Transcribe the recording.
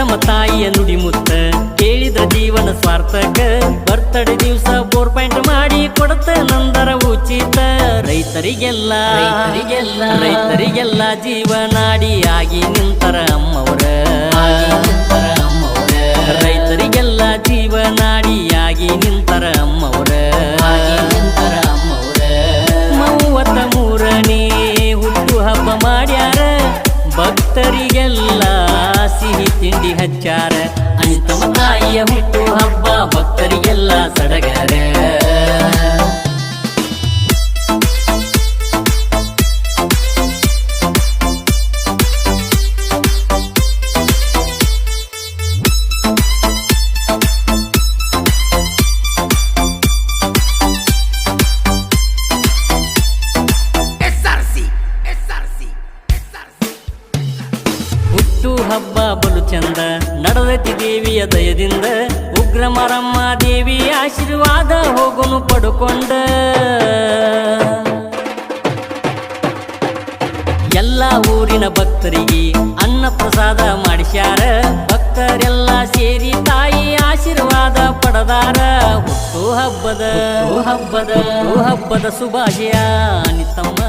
ಅನಿತಮ್ಮ ತಾಯಿಯ ನುಡಿಮುತ್ತ ಕೇಳಿದ ಜೀವನ ಸ್ವಾರ್ಥಕ ಬರ್ತಡೆ ದಿವಸ ಬೋರ್ ಪಾಯಿಂಟ್ ಮಾಡಿ ಕೊಡತ ನಂದರ ಉಚಿತ. ರೈತರಿಗೆಲ್ಲ ರೈತರಿಗೆಲ್ಲ ರೈತರಿಗೆಲ್ಲ ಜೀವನಾಡಿ ಆಗಿ ನಿಂತರ ಅಮ್ಮವರ. ರೈತರಿಗೆಲ್ಲ ಜೀವನಾಡಿಯಾಗಿ ನಿಂತರ ಅಮ್ಮವರ. ಮೂವತ್ತ ಮೂರನೇ ಹುಟ್ಟು ಹಬ್ಬ ಮಾಡ್ಯಾರ. ಭಕ್ತರಿಗೆಲ್ಲ ಹಚ್ಚಾರ ಅನಿತಮ್ಮ ತಾಯಿಯ ಹುಟ್ಟು ಹಬ್ಬ ಭಕ್ತರಿಗೆಲ್ಲ ಸಡಗರ. ಹುಟ್ಟು ಹಬ್ಬ ಬಲು ಚಂದ. ನಡೆದತಿ ದೇವಿಯ ದಯದಿಂದ ಉಗ್ರ ಮರಮ್ಮ ದೇವಿ ಆಶೀರ್ವಾದ ಹೋಗುನು ಪಡುಕೊಂಡ. ಎಲ್ಲ ಊರಿನ ಭಕ್ತರಿಗೆ ಅನ್ನ ಪ್ರಸಾದ ಮಾಡಿಸ್ಯಾರ. ಭಕ್ತರೆಲ್ಲ ಸೇರಿ ತಾಯಿ ಆಶೀರ್ವಾದ ಪಡೆದಾರ. ಹುಟ್ಟು ಹಬ್ಬದ ಹಬ್ಬದ ಹಬ್ಬದ ಶುಭಾಶಯ ನಿತ್ತಮ್ಮನವರಿಗೆ